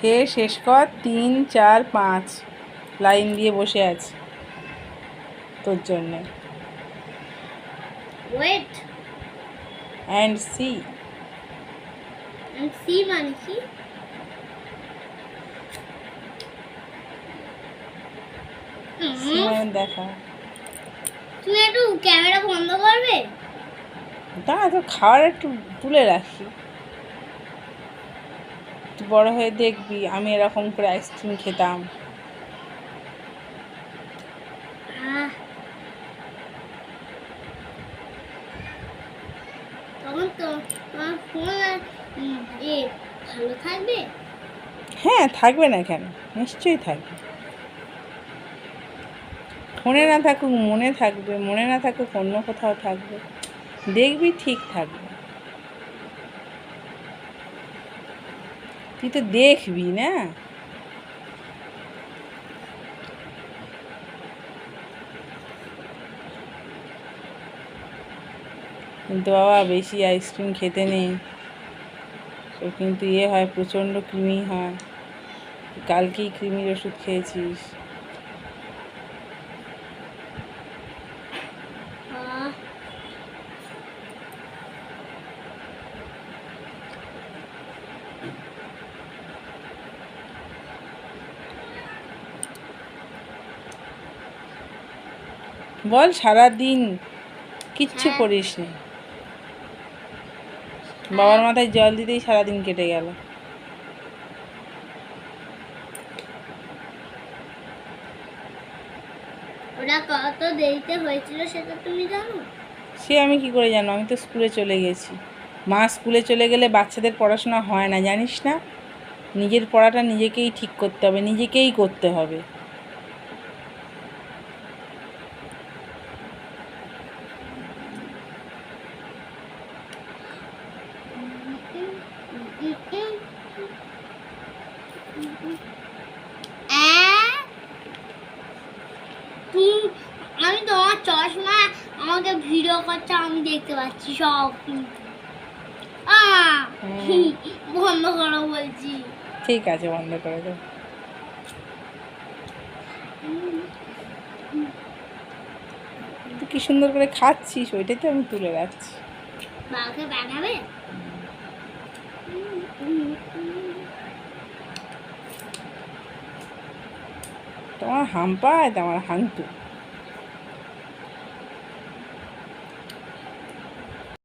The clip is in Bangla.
খেয়ে শেষ কর তিন চার পাঁচ। লাইন দিয়ে বসে আছে তোর জন্য। ওয়েট অ্যান্ড সি সি মানে কি দেখা। তুমি একটু ক্যামেরা বন্ধ করবে? দাঁড়া তো খাওয়ার একটু তুলে রাখি। তুই বড় হয়ে দেখবি আমি এরকম করে আইসক্রিম খেতাম। হ্যাঁ থাকবে না কেন? নিশ্চয়ই থাকবে। ফোনে না থাকুক, মনে থাকবে, মনে না থাকুক, অন্য কোথাও থাকবে। দেখবি ঠিক থাকবে। তুই তো দেখবি না? কিন্তু বাবা বেশি আইসক্রিম খেতে নেই। তো কিন্তু ইয়ে হয় প্রচণ্ড কৃমি হয়। কালকেই কৃমির ওষুধ খেয়েছিস। বল সারাদিন কিচ্ছু হ্যাঁ। করিস নি বাবার মাথায় জল দিতেই সারাদিন কেটে গেল। ওটা কত দেরিতে হয়েছিল সেটা তুমি জানো? সে আমি কি করে জানো আমি তো স্কুলে চলে গেছি। মা স্কুলে চলে গেলে বাচ্চাদের পড়াশোনা হয় না জানিস না? নিজের পড়াটা নিজেকেই ঠিক করতে হবে নিজেকেই করতে হবে আহ, তুমি আমি তোমার চশমা আমাকে ভিডিও করছে আমি দেখতে পাচ্ছি সব। বন্ধ করো বলছি। ঠিক আছে বন্ধ করে তুই কি সুন্দর করে খাচ্ছিস? ওইটাই তো আমি তুলে রাখছি। বাবাকে বানাবে? তোমার হাম পায় আমার হান্তু